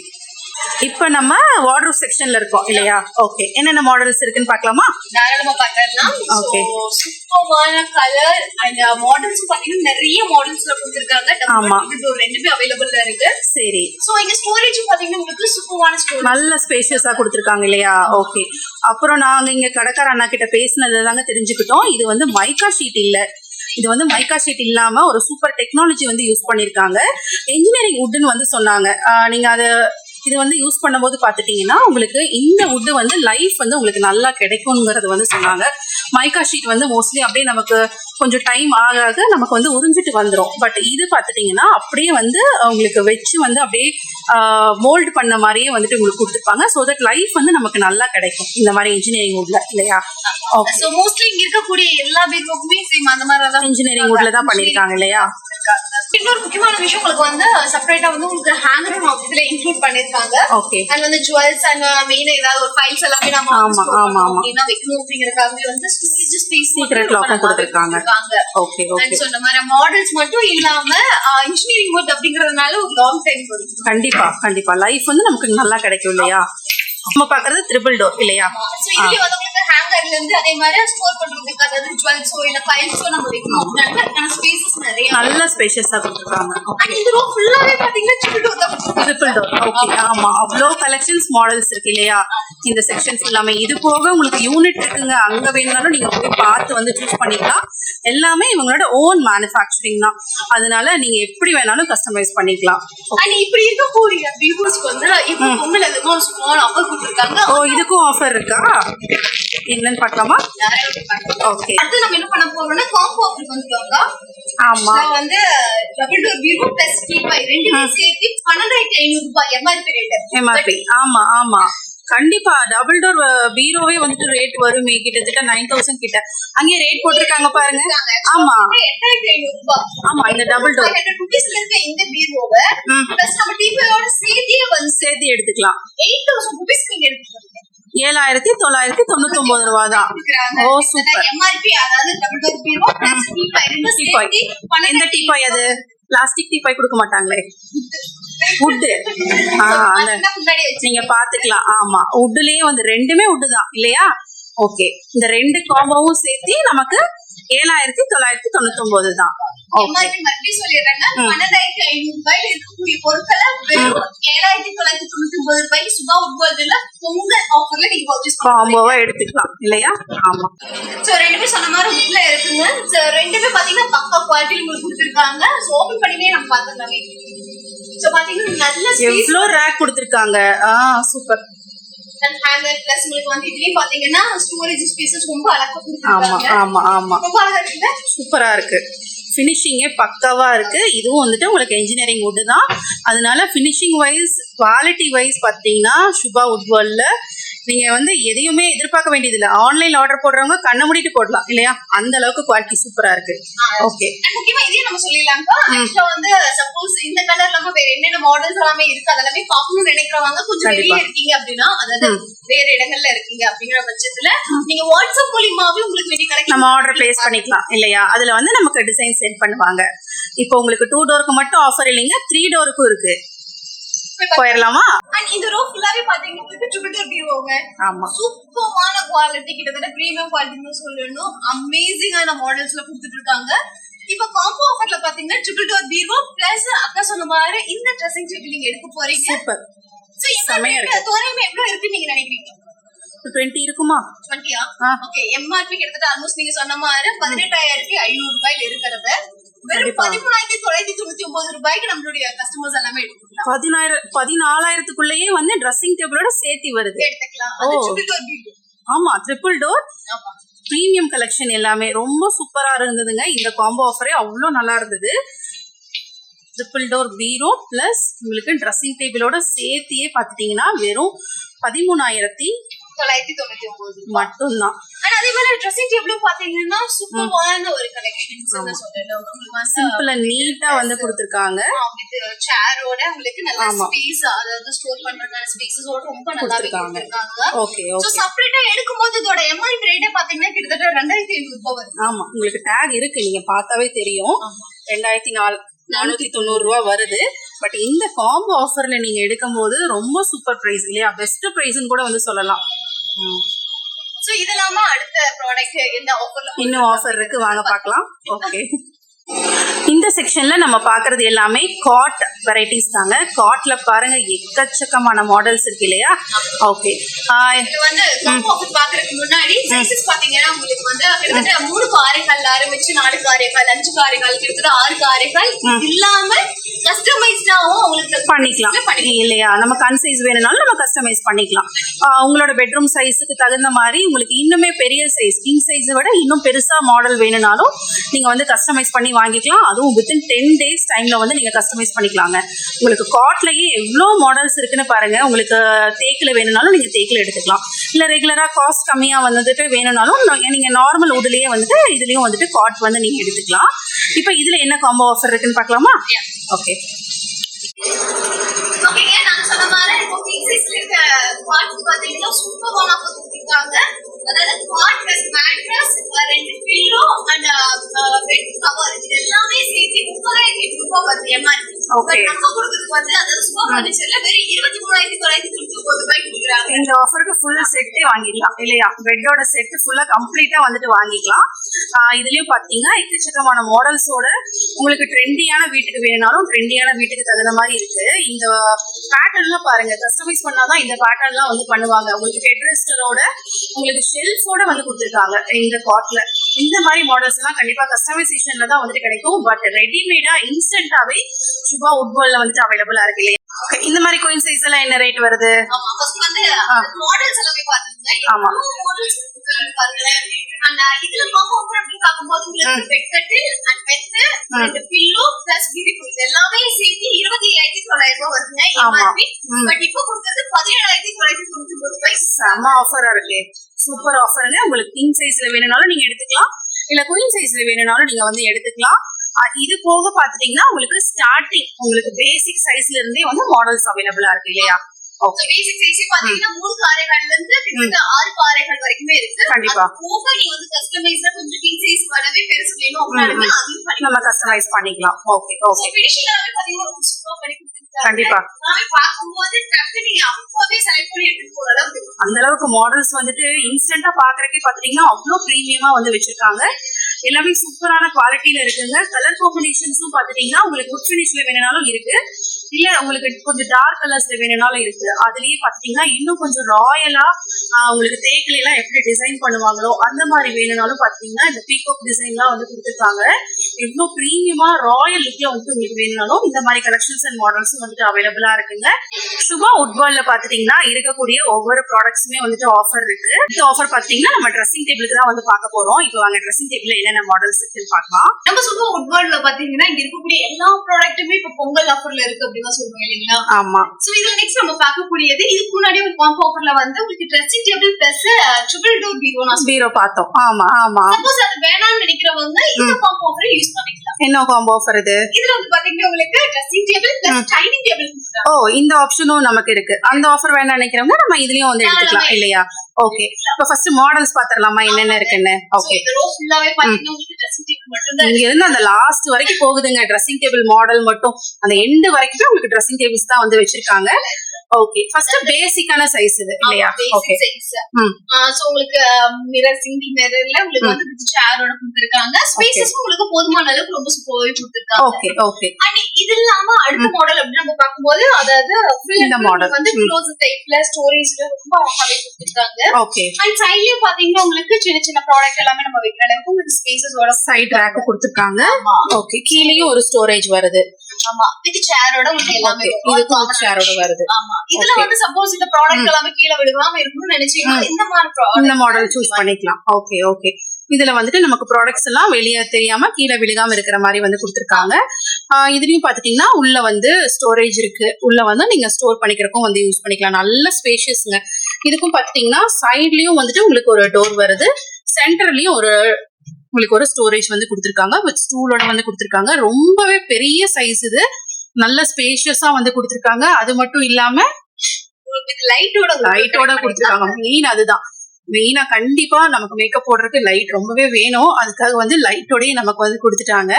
[SPEAKER 2] இப்போ நம்ம வார்ட்ரோப் செக்ஷன்ல இருக்கோம் இல்லையா? ஓகே என்னென்ன மாடல்ஸ் இருக்குன்னு பார்க்கலாமா?
[SPEAKER 1] தாராளமா பாக்கலாம்
[SPEAKER 2] Okay.
[SPEAKER 1] சூப்பரான கலர் அண்ட் மாடல்ஸ் பாத்தீங்கன்னா நிறைய மாடல்ஸ்ல கொடுத்திருக்காங்க.
[SPEAKER 2] ஆமா.
[SPEAKER 1] டபுள் ரெண்டுமே அவைலபிள்ல இருக்கு.
[SPEAKER 2] சரி.
[SPEAKER 1] சோ இங்க ஸ்டோரேஜ் பாத்தீங்கன்னா உங்களுக்கு சூப்பரான ஸ்டோரேஜ்
[SPEAKER 2] நல்ல ஸ்பேஷியஸா கொடுத்துருக்காங்க இல்லையா? ஓகே அப்புறம் நாங்க இங்க கடைக்கார அண்ணா கிட்ட பேசினது தாங்க தெரிஞ்சுக்கிட்டோம். இது வந்து மைக்கா ஷீட் இல்ல. இது வந்து மைக்கா ஷீட் இல்லாம ஒரு சூப்பர் டெக்னாலஜி வந்து யூஸ் பண்ணிருக்காங்க. இன்ஜினியரிங் வுட்னு வந்து சொன்னாங்க. நீங்க அது இது வந்து யூஸ் பண்ணும்போது பார்த்துட்டீங்கன்னா உங்களுக்கு இந்த உட்டு வந்து லைஃப் வந்து உங்களுக்கு நல்லா கிடைக்குங்கிறது வந்து சொன்னாங்க. மைக்கா ஷீட் வந்து மோஸ்ட்லி அப்படியே நமக்கு கொஞ்சம் டைம் ஆக ஆக நமக்கு வந்து உறிஞ்சிட்டு வந்துடும் பட் இது பார்த்துட்டீங்கன்னா அப்படியே வந்து உங்களுக்கு வச்சு வந்து அப்படியே மோல்டு பண்ண மாதிரியே வந்துட்டு உங்களுக்கு கொடுத்துருப்பாங்க. ஸோ தட் லைஃப் வந்து நமக்கு நல்லா கிடைக்கும். இந்த மாதிரி இன்ஜினியரிங் வுட்ல இல்லையா?
[SPEAKER 1] சோ மோஸ்ட்லி இங்க இருக்கக்கூடிய எல்லா பீரோக்குமே சேம் அந்த மாதிரி தான்
[SPEAKER 2] இன்ஜினியரிங் வுட்ல தான் பண்ணிருக்காங்க இல்லையா?
[SPEAKER 1] இன்னொரு முக்கியமான விஷயம் உங்களுக்கு வந்து செப்பரேட்டா வந்து உங்களுக்கு ஹேங்கரும் இதுல இன்க்ளூட் பண்ணிருக்காங்க.
[SPEAKER 2] ஓகே
[SPEAKER 1] அண்ட் வந்து ஜுவல்ஸ் அண்ட் மெயின் ஏதாவது ஒரு ஃபைல்ஸ் எல்லாமே நம்ம
[SPEAKER 2] ஆமா, ஆமா, ஆமா.
[SPEAKER 1] அப்படின்னா வைக்கணும் அப்படிங்கறதுக்காக வந்து ஸ்டோரேஜ் ஸ்பேஸ்
[SPEAKER 2] கொடுத்திருக்காங்க. ஓகே ஓகே
[SPEAKER 1] சொன்ன மாதிரி மாடல்ஸ் மட்டும் இல்லாம இன்ஜினியரிங் ஒர்க் அப்படிங்கறதுனால ஒரு லாங் டைம் வரும்
[SPEAKER 2] கண்டிப்பா கண்டிப்பா. லைஃப் வந்து நமக்கு நல்லா கிடைக்கும் இல்லையா? நம்ம பாக்குறது ட்ரிபிள் டோர் இல்லையா?
[SPEAKER 1] So, இதுலயே வந்து ஹேங்கர்ல இருந்து அதே மாதிரி ஸ்டோர் பண்றதுக்கு அதாவது ஜுவல்ஸோ இல்ல ஃபைல்ஸோ நம்ம வைக்கணும். அப்படின்னா அதுக்கான ஸ்பேசஸ் நிறைய
[SPEAKER 2] நல்ல ஸ்பேஷியஸா கொடுத்துருக்காங்க.
[SPEAKER 1] இந்த ரூம் ஃபுல்லாவே பாத்தீங்கன்னா தான்.
[SPEAKER 2] ட்ரிபிள் டோர் ஓகே ஆமா. அவ்வளோ கலெக்ஷன்ஸ் மாடல்ஸ் இருக்கு இல்லையா? இந்த செக்ஷன்ஸ் எல்லாமே இது போக உங்களுக்கு யூனிட் இருக்குங்க. அங்க வேணும்னாலும் நீங்க போய் பார்த்து வந்து சூஸ் பண்ணிக்கலாம். எல்லாமே இவங்களோட ஓன் மேனுஃபேக்சரிங் தான். அதனால நீங்க எப்படி வேணாலும் கஸ்டமைஸ் பண்ணிக்கலாம்.
[SPEAKER 1] அண்ட் இப்படி இருக்கக்கூடிய வியூவர்ஸ்க்கு வந்து இப்போ பொங்கல் அதுக்கும் ஒரு ஸ்மால் ஆஃபர் கொடுத்துருக்காங்க.
[SPEAKER 2] ஓ இதுக்கும் ஆஃபர் இருக்கா? என்னன்னு பார்க்கலாமா? ஓகே
[SPEAKER 1] அடுத்து நம்ம என்ன பண்ண போறோம்னா காம்போ ஆஃபர் வந்துருக்காங்க
[SPEAKER 2] ஆமா.
[SPEAKER 1] வந்து டபுள் டோர் விவோ பிளஸ் டிபை ரெண்டுமே சேர்த்து பன்னெண்டாயிரத்தி ஐநூறு ரூபாய் எம்ஆர்பி ரேட்
[SPEAKER 2] எம்ஆர்பி ஆமா ஆமா. கண்டிப்பா டபுள் டோர் பீரோவே வந்துட்டு ரேட் வருமே. கிட்டத்தட்ட நைன் தௌசண்ட் கிட்ட. அங்கேயே ரேட் போட்டிருக்காங்க பாருங்க. ஆமா
[SPEAKER 1] எட்டாயிரத்தி ஐநூறு ரூபாய்.
[SPEAKER 2] ஆமா இந்த டபுள் டோர்
[SPEAKER 1] ருபீஸ்ல இருக்க இந்த பீரோவை. பிளஸ் நம்ம டிபையோட சேர்த்தியே வந்து
[SPEAKER 2] சேர்த்து எடுத்துக்கலாம்.
[SPEAKER 1] எயிட் தௌசண்ட் ருபீஸ்க்கு நீங்க எடுத்துக்கலாம்
[SPEAKER 2] ஏழாயிரத்தி தொள்ளாயிரத்தி தொண்ணூத்தி ஒன்பது ரூபா தான் ஓ சூப்பர். எந்த டீபாய் அது? பிளாஸ்டிக் டீபாய் கொடுக்க மாட்டாங்களே.
[SPEAKER 1] வச்சு
[SPEAKER 2] நீங்க பாத்துக்கலாம். ஆமா. வுட்லயே வந்து ரெண்டுமே வுட் தான். இல்லையா? ஓகே இந்த ரெண்டு காம்போவும் சேர்த்து நமக்கு ஏழாயிரத்தி தொள்ளாயிரத்தி தொண்ணூத்தி ஒன்பது தான்
[SPEAKER 1] பன்னெண்டாயிரத்தி ஐநூறு ரூபாயில இருக்கக்கூடிய பொருட்களை ஏழாயிரத்தி தொள்ளாயிரத்தி தொண்ணூத்தி ஒன்பது ரூபாய்க்கு சுபா உட்பதுல பொங்கல் ஆஃபர்ல நீங்க பர்ச்சேஸ்
[SPEAKER 2] காம்போவா எடுத்துக்கலாம் இல்லையா? ஆமா.
[SPEAKER 1] சோ ரெண்டுமே சொன்ன மாதிரி உட்ல இருக்குங்க. So, ரெண்டுமே பாத்தீங்கன்னா பக்கா குவாலிட்டி உங்களுக்கு கொடுத்துருக்காங்க. சோ ஓபன் பண்ணியே நம்ம பாத்துக்கலாம் சோ பாத்தீங்கன்னா நல்ல ஸ்பேஸ்
[SPEAKER 2] எவ்வளோ ரேக் கொடுத்துருக்காங்க? ஆ சூப்பர் சூப்பரா இருக்கு. ஃபினிஷிங்கே பக்காவா இருக்கு. இதுவும் வந்துட்டு உங்களுக்கு இன்ஜினியரிங் வுட் தான். அதனால ஃபினிஷிங் வைஸ் குவாலிட்டி வைஸ் பார்த்தீங்கன்னா சுபா உட்வேர்ல்ட்ல நீங்க வந்து எதையுமே எதிர்பார்க்க வேண்டியதில்லை. ஆன்லைன் ஆர்டர் போடுறவங்க கண்ணை மூடிட்டு போடலாம் இல்லையா? அந்த அளவுக்கு குவாலிட்டி சூப்பரா இருக்கு. ஓகே
[SPEAKER 1] முக்கியமா இதையும் நம்ம சொல்லிடலாம்க்கா ஆக்சுவலா வந்து சப்போஸ் இந்த கலர் இல்லாம வேற என்னென்ன மாடல்ஸ் எல்லாமே இருக்கு அதெல்லாமே பார்க்கணும்னு நினைக்கிறவங்க கொஞ்சம். வெளியே இருக்கீங்க அப்படின்னா அதாவது வேற இடங்கள்ல இருக்கீங்க அப்படிங்கிற பட்சத்துல நீங்க வாட்ஸ்அப் மூலியமாவே உங்களுக்கு வேண்டிய கிடைக்கும்
[SPEAKER 2] நம்ம ஆர்டர் பிளேஸ் பண்ணிக்கலாம் இல்லையா? அதுல வந்து நமக்கு டிசைன் சென்ட் பண்ணுவாங்க. இப்போ உங்களுக்கு டூ டோருக்கு மட்டும் ஆஃபர் இல்லைங்க த்ரீ டோருக்கும் இருக்கு. போயிடலாமா
[SPEAKER 1] இந்த ரோ ஃபுல்லாவே பாத்தீங்கன்னா ட்ரிபிள் வியூங்க
[SPEAKER 2] ஆமா.
[SPEAKER 1] சூப்பரான குவாலிட்டி கிட்டத்தட்ட பிரீமியம் குவாலிட்டின்னு சொல்லணும். அமேசிங்கான மாடல்ஸ்ல கொடுத்துட்டு இருக்காங்க. இப்ப காம்போ ஆஃபர்ல பாத்தீங்கன்னா ட்ரிபிள் டோர் பீரோ பிளஸ் அக்கா சொன்ன மாதிரி இந்த ட்ரெஸ்ஸிங் டேபிள் நீங்க எடுக்க போறீங்க.
[SPEAKER 2] சூப்பர்.
[SPEAKER 1] சோ இந்த தோராயமா எவ்வளவு இருக்குன்னு நீங்க நினைக்கிறீங்க?
[SPEAKER 2] டுவெண்ட்டி இருக்குமா?
[SPEAKER 1] டுவெண்ட்டியா. ஓகே எம்ஆர்பி கிட்டத்தட்ட ஆல்மோஸ்ட் நீங்க சொன்ன மாதிரி பதினெட்டாயிரத்தி ஐநூறு ரூபாயில இருக்கிறத
[SPEAKER 2] பதினாயிரம் பதினாலாயிரத்துக்குள்ளேயே வந்து ட்ரெஸ்ஸிங் டேபிளோட சேர்த்தி வருது. ஆமா ட்ரிபிள் டோர் ப்ரீமியம் கலெக்ஷன் எல்லாமே. ரொம்ப சூப்பரா இருந்ததுங்க. இந்த காம்போ ஆஃபரே அவ்வளோ நல்லா இருந்தது. ட்ரிபிள் டோர் பீரோ பிளஸ் உங்களுக்கு ட்ரெஸ்ஸிங் டேபிளோட சேர்த்தியே பார்த்துட்டீங்கன்னா வெறும் பதிமூணாயிரத்தி
[SPEAKER 1] தொள்ளாயிரத்தி தொண்ணூத்தி ஒன்பது
[SPEAKER 2] மட்டும்தான்.
[SPEAKER 1] ஆனா அதே மாதிரி ட்ரெஸ்ஸிங் டேபிளும் பாத்தீங்கன்னா சூப்பரான ஒரு கலெக்ஷன்ஸ்
[SPEAKER 2] சிம்பிள் நீட்டா வந்து கொடுத்துருக்காங்க.
[SPEAKER 1] சேரோட உங்களுக்கு நல்ல. ஸ்பேஸ் அதாவது ஸ்டோர் பண்றதுக்கான ஸ்பேசஸோட ரொம்ப
[SPEAKER 2] கொடுத்திருக்காங்க.
[SPEAKER 1] கொடுத்திருக்காங்க.
[SPEAKER 2] ஓகே ஓகே
[SPEAKER 1] செப்பரேட்டா எடுக்கும்போது இதோட எம்ஆர்பி ரேட்டே பாத்தீங்கன்னா கிட்டத்தட்ட ரெண்டாயிரத்தி ஐநூறு ரூபாய் வருது.
[SPEAKER 2] ஆமா உங்களுக்கு டேக் இருக்கு நீங்க பார்த்தாவே தெரியும். ரெண்டாயிரத்தி நாலு நானூத்தி தொண்ணூறு ரூபா வருது. பட் இந்த காம்போ ஆஃபர்ல நீங்க எடுக்கும்போது ரொம்ப சூப்பர் பிரைஸ் இல்லையா? பெஸ்ட் பிரைஸ்னு கூட வந்து சொல்லலாம்.
[SPEAKER 1] சோ இது இல்லாம அடுத்த ப்ராடக்ட் எந்த ஆஃபர்ல
[SPEAKER 2] இன்னும் ஆஃபர் இருக்கு. வாங்க பார்க்கலாம் ஓகே இந்த செக்ஷன்ல நம்ம பாக்குறது எல்லாமே காட் வெரைட்டிஸ் தாங்க. காட்ல பாருங்க எக்கச்சக்கமான மாடல்ஸ் இருக்கு இல்லையா? ஓகே
[SPEAKER 1] இது வந்து காம்போ ஆஃபர் பாக்குறதுக்கு முன்னாடி சைஸஸ் பாத்தீங்கன்னா உங்களுக்கு வந்து கிட்டத்தட்ட மூணு காரைகள் ஆரம்பிச்சு நாலு காரைகள் அஞ்சு காரைகள் கிட்டத்தட்ட ஆறு காரைகள் இல்லாம கஸ்டமைஸ்டாவும் உங்களுக்கு
[SPEAKER 2] பண்ணிக்கலாம். இல்லையா? நம்ம கன் சைஸ் வேணும்னாலும் நம்ம கஸ்டமைஸ் பண்ணிக்கலாம். உங்களோட பெட்ரூம் சைஸுக்கு தகுந்த மாதிரி உங்களுக்கு இன்னுமே பெரிய சைஸ் கிங் சைஸை விட இன்னும் பெருசா மாடல் வேணும்னாலும் நீங்க வந்து கஸ்டமைஸ் பண்ணி வாங்கிக்கலாம். அதுவும் வித்தின் டென் டேஸ் டைம்ல வந்து நீங்க கஸ்டமைஸ் பண்ணிக்கலாங்க உங்களுக்கு காட்லயே எவ்வளோ மாடல்ஸ் இருக்குன்னு பாருங்க. உங்களுக்கு தேக்கில் வேணும்னாலும் நீங்க தேக்கில் எடுத்துக்கலாம். இல்ல ரெகுலரா காஸ்ட் கம்மியா வந்துட்டு வேணும்னாலும் நீங்க நார்மல் உட்லயே வந்துட்டு இதுலயும் வந்துட்டு காட் வந்து நீங்க எடுத்துக்கலாம். இப்போ இதுல என்ன காம்போ ஆஃபர் இருக்குன்னு பார்க்கலாமா? ஓகே
[SPEAKER 1] ஓகேங்க நான் சொன்ன மாதிரி இப்போ கிங் சைஸ்ல இருக்க காட் பாத்தீங்கன்னா சூப்பர் ஒன் ஆஃபர் கொடுத்திருக்காங்க. அதாவது காட் பிளஸ் மேட்ரஸ் ரெண்டு பில்லோ அண்ட் பெட் கவர் இது எல்லாமே சேர்த்து முப்பதாயிரத்தி ரூபாய். நம்ம கொடுக்குறது வந்து அதாவது சூப்பர் செல்ல வெறும் இருபத்தி மூணாயிரத்தி தொள்ளாயிரத்தி தொண்ணூத்தி ஒன்பது
[SPEAKER 2] இந்த ஆஃபருக்கு ஃபுல் செட்டே வாங்கிக்கலாம் இல்லையா? பெட்டோட செட்டு ஃபுல்லா கம்ப்ளீட்டா வந்துட்டு வாங்கிக்கலாம். ஆஹ் இதுலயும் பாத்தீங்கன்னா எக்கச்சக்கமான மாடல்ஸோட உங்களுக்கு ட்ரெண்டியான வீட்டுக்கு வேணாலும் ட்ரெண்டியான வீட்டுக்கு தகுந்த மாதிரி இருக்கு. இந்த பேட்டர்ன்லாம் பாருங்க கஸ்டமைஸ் பண்ணாதான் இந்த பேட்டர்ன்லாம் வந்து பண்ணுவாங்க. உங்களுக்கு ஹெட்ரெஸ்டரோட உங்களுக்கு ஷெல்ஃபோட வந்து கொடுத்துருக்காங்க இந்த காட்ல இந்த மாதிரி மாடல்ஸ் எல்லாம் கண்டிப்பா கஸ்டமைசேஷன்ல தான் வந்துட்டு கிடைக்கும். பட் ரெடிமேடா இன்ஸ்டன்டாவே சுபா உட்பால்ல வந்துட்டு அவைலபிளா இருக்கு இல்லையா? இந்த மாதிரி கோயின் சைஸ் எல்லாம் என்ன ரேட் வருது?
[SPEAKER 1] மாடல்ஸ் எல்லாமே பாருங்க அந்த இதுல காம்போ அப்படின்னு பார்க்கும்போது உங்களுக்கு பெட் கட்டு அண்ட் பெட் ரெண்டு பில்லோ பிளஸ் பிபி இது எல்லாமே சேர்த்து இருபத்தி ஐயாயிரத்தி தொள்ளாயிரம் ரூபாய் வருதுங்க. எம்ஆர்பி. பட் இப்போ கொடுத்தது பதினேழாயிரத்தி தொள்ளாயிரத்தி தொண்ணூத்தி ஒன்பது ரூபாய்
[SPEAKER 2] செம்ம ஆஃபரா இருக்கு. சூப்பர் ஆஃபருங்க உங்களுக்கு கிங் சைஸ்ல வேணும்னாலும் நீங்க எடுத்துக்கலாம். இல்ல குயின் சைஸ்ல வேணும்னாலும் நீங்க வந்து எடுத்துக்கலாம். இது போக பாத்துட்டீங்கன்னா உங்களுக்கு ஸ்டார்டிங் உங்களுக்கு பேசிக் சைஸ்ல இருந்தே வந்து மாடல்ஸ் அவைலபிளா இருக்கு இல்லையா? ஓகே
[SPEAKER 1] பேசிக் சைஸ் பாத்தீங்கன்னா மூணு காரைகள்ல இருந்து கிட்டத்தட்ட ஆறு காரைகள் வரைக்குமே இருக்கு
[SPEAKER 2] கண்டிப்பா.
[SPEAKER 1] போக நீங்க வந்து கஸ்டமைஸா கொஞ்சம் கிங் சைஸ் வரவே பெருசு வேணும் அப்படின்னாலுமே அதையும் பண்ணி
[SPEAKER 2] நம்ம கஸ்டமைஸ் பண்ணிக்கலாம் ஓகே ஓகே
[SPEAKER 1] ஃபினிஷிங் எல்லாமே பாத்தீங்கன்னா ரொம்ப சூப்பரா பண்ணி
[SPEAKER 2] கண்டிப்பா.
[SPEAKER 1] எல்லாமே பார்க்கும்போது டக்கு நீங்க அப்பவே செலக்ட் பண்ணி போற அளவுக்கு.
[SPEAKER 2] அந்த அளவுக்கு மாடல்ஸ் வந்துட்டு இன்ஸ்டன்டா பாக்குறதுக்கே பாத்தீங்கன்னா அவ்வளோ ப்ரீமியமா வந்து வச்சிருக்காங்க எல்லாமே சூப்பரான குவாலிட்டியில இருக்குங்க. கலர் காம்பினேஷன்ஸும் பாத்துட்டீங்கன்னா உங்களுக்கு உட் ஃபினிஷ்ல வேணும்னாலும் இருக்கு. இல்ல உங்களுக்கு கொஞ்சம் டார்க் கலர்ஸ்ல வேணும்னாலும் இருக்கு. அதுலயே பாத்தீங்கன்னா இன்னும் கொஞ்சம் ராயலா உங்களுக்கு தேக்கில எல்லாம் எப்படி டிசைன் பண்ணுவாங்களோ அந்த மாதிரி வேணும்னாலும் பாத்தீங்கன்னா இந்த பீகாக் டிசைன்லாம் வந்து கொடுத்துருக்காங்க. எவ்வளவு பிரீமியமா ராயல் லுக்ல வந்து உங்களுக்கு வேணும்னாலும் இந்த மாதிரி கலெக்ஷன்ஸ் அண்ட் மாடல்ஸும் வந்துட்டு அவைலபிளா இருக்குங்க. சுபா உட்பால்ல பாத்துட்டீங்கன்னா இருக்கக்கூடிய ஒவ்வொரு ப்ராடக்ட்ஸுமே வந்துட்டு ஆஃபர் இருக்கு. இந்த ஆஃபர் பாத்தீங்கன்னா நம்ம ட்ரெஸ்ஸிங் டேபிளுக்கு தான் வந்து பார்க்க போறோம். இப்போ வாங்க ட்ரெஸ்ஸிங் டேபிள்ல என்னென்ன மாடல்ஸ் இருக்குன்னு பார்க்கலாம்.
[SPEAKER 1] நம்ம சூப்பர் உட்வேர்ட்ல பாத்தீங்கன்னா இங்க இருக்கக்கூடிய எல்லா ப்ராடக்ட்டுமே இப்ப பொங்கல் ஆஃபர்ல இருக்கு அப்படின்னு சொல்லுவோம் இல்லைங்களா?
[SPEAKER 2] ஆமா.
[SPEAKER 1] சோ இதுல நெக்ஸ்ட் நம்ம பார்க்கக்கூடியது இதுக்கு முன்னாடி ஒரு காம்போ ஆஃபர்ல வந்து உங்களுக்கு dressing table plus triple door bureau நான்
[SPEAKER 2] பீரோ பார்த்தோம். ஆமா ஆமா.
[SPEAKER 1] சப்போஸ் அது வேணாம்னு நினைக்கிறவங்க இந்த காம்போ ஆஃபர் யூஸ் பண்ணிக்கலாம்.
[SPEAKER 2] என்ன காம்போ ஆஃபர் இது
[SPEAKER 1] இதுல வந்து பாத்தீங்கன்னா உங்களுக்கு dressing table plus dining table
[SPEAKER 2] ஓ இந்த ஆப்ஷனும் நமக்கு இருக்கு. அந்த ஆஃபர் வேணா நினைக்கிறவங்க நம்ம இதுலயும் வந்து எடுத்துக்கலாம் இல்லையா? ஓகே இப்போ ஃபர்ஸ்ட் மாடல்ஸ் பாத்திரலாமா? என்னென்ன இருக்குன்னு? ஓகே இங்க இருந்து அந்த லாஸ்ட் வரைக்கும் போகுதுங்க. ட்ரெஸ்ஸிங் டேபிள் மாடல் மட்டும். அந்த எண்டு வரைக்கும் உங்களுக்கு ட்ரெஸ்ஸிங் டேபிள்ஸ் தான் வந்து வச்சிருக்காங்க. ஓகே ஃபர்ஸ்ட் பேசிக்கான சைஸ் இது இல்லையா? ஓகே.
[SPEAKER 1] சோ உங்களுக்கு மிரர் சிங்கிள் மிரர்ல உங்களுக்கு வந்து சேரோட கொடுத்திருக்காங்க. ஸ்பேசஸ் உங்களுக்கு போதுமான அளவுக்கு ரொம்ப சூப்பராகவே கொடுத்திருக்காங்க.
[SPEAKER 2] ஓகே ஓகே
[SPEAKER 1] அண்ட் இது இல்லாம அடுத்த மாடல் அப்படின்னு நம்ம பார்க்கும்போது அதாவது
[SPEAKER 2] இந்த model.
[SPEAKER 1] வந்து. க்ளோஸ் டைப்ல ஸ்டோரேஜ்ல ரொம்ப அழகாவே கொடுத்திருக்காங்க.
[SPEAKER 2] ஓகே
[SPEAKER 1] அண்ட் சைட்லயும் பாத்தீங்கன்னா உங்களுக்கு சின்ன சின்ன ப்ராடக்ட் எல்லாமே நம்ம வைக்கிற அளவுக்கு உங்களுக்கு ஸ்பேசஸோட
[SPEAKER 2] சைட் ரேக் கொடுத்துருக்காங்க. ஓகே கீழேயும் ஒரு ஸ்டோரேஜ் வருது.
[SPEAKER 1] ஆமா வித் சேரோட உங்களுக்கு எல்லாமே
[SPEAKER 2] வருது.
[SPEAKER 1] ஆமா இதுல. வந்து சப்போஸ் இந்த ப்ராடக்ட் எல்லாமே கீழே விழுகாம இருக்கணும்னு நினைச்சீங்கன்னா இந்த மாதிரி
[SPEAKER 2] இந்த மாடல் சூஸ் பண்ணிக்கலாம். ஓகே ஓகே இதுல வந்துட்டு நமக்கு ப்ராடக்ட்ஸ் எல்லாம் வெளியே தெரியாம கீழே விழுகாம இருக்கிற மாதிரி வந்து கொடுத்துருக்காங்க. இதுலயும் பாத்துட்டீங்கன்னா உள்ள வந்து ஸ்டோரேஜ் இருக்கு. உள்ள வந்து நீங்க ஸ்டோர் பண்ணிக்கிறதுக்கும் வந்து யூஸ் பண்ணிக்கலாம். நல்ல ஸ்பேஷியஸ்ங்க இதுக்கும் பாத்துட்டீங்கன்னா சைட்லயும் வந்துட்டு உங்களுக்கு ஒரு டோர் வருது. சென்டர்லயும் ஒரு உங்களுக்கு ஒரு ஸ்டோரேஜ் வந்து கொடுத்துருக்காங்க. வித் ஸ்டூலோட வந்து கொடுத்துருக்காங்க. ரொம்பவே பெரிய சைஸ் இது. நல்ல ஸ்பேஷியஸா வந்து கொடுத்துருக்காங்க. அது மட்டும் இல்லாம
[SPEAKER 1] லைட்டோட
[SPEAKER 2] லைட்டோட கொடுத்துருக்காங்க. மெயின் அதுதான். மெயினா கண்டிப்பா நமக்கு மேக்கப் போடுறதுக்கு லைட் ரொம்பவே வேணும். அதுக்காக வந்து லைட்டோடய நமக்கு வந்து கொடுத்துட்டாங்க.